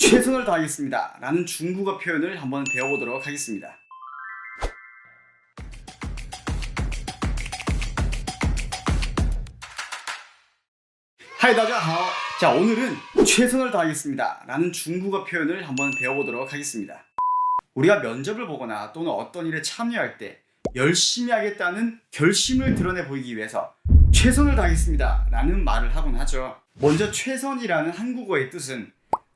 최선을 다하겠습니다. 라는 중국어 표현을 한번 배워보도록 하겠습니다. 하이 다자하오. 자 오늘은 최선을 다하겠습니다. 라는 중국어 표현을 한번 배워보도록 하겠습니다. 우리가 면접을 보거나 또는 어떤 일에 참여할 때 열심히 하겠다는 결심을 드러내 보이기 위해서 최선을 다하겠습니다. 라는 말을 하곤 하죠. 먼저 최선이라는 한국어의 뜻은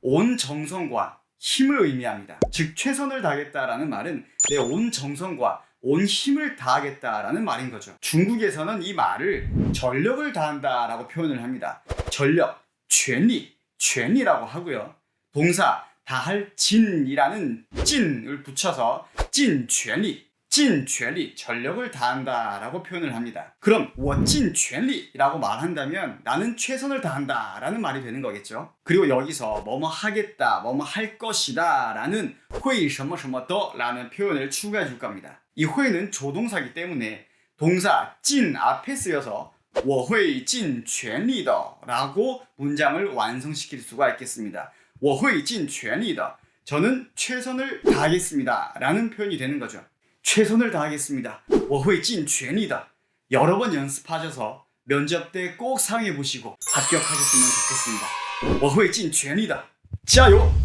온 정성과 힘을 의미합니다. 즉 최선을 다하겠다라는 말은 내 온 정성과 온 힘을 다하겠다라는 말인 거죠. 중국에서는 이 말을 전력을 다한다라고 표현을 합니다. 전력, 전리, 전리라고 하고요. 동사 다할 진이라는 진을 붙여서 찐 전리, 찐, 全力, 전력을 다한다라고 표현을 합니다. 그럼 我尽 全力라고 말한다면 나는 최선을 다한다라는 말이 되는 거겠죠. 그리고 여기서 뭐뭐 하겠다, 뭐뭐 할 것이다라는 会什么什么的라는 표현을 추가해 줄 겁니다. 이 회는 조동사기 때문에 동사 찐 앞에 쓰여서 我会尽全力的 라고 문장을 완성시킬 수가 있겠습니다. 我会尽全力的 저는 최선을 다하겠습니다. 라는 표현이 되는 거죠. 최선을 다하겠습니다. 我会尽全力的 여러 번 연습하셔서 면접 때 꼭 사용해 보시고 합격하셨으면 좋겠습니다. 我会尽全力的 加油！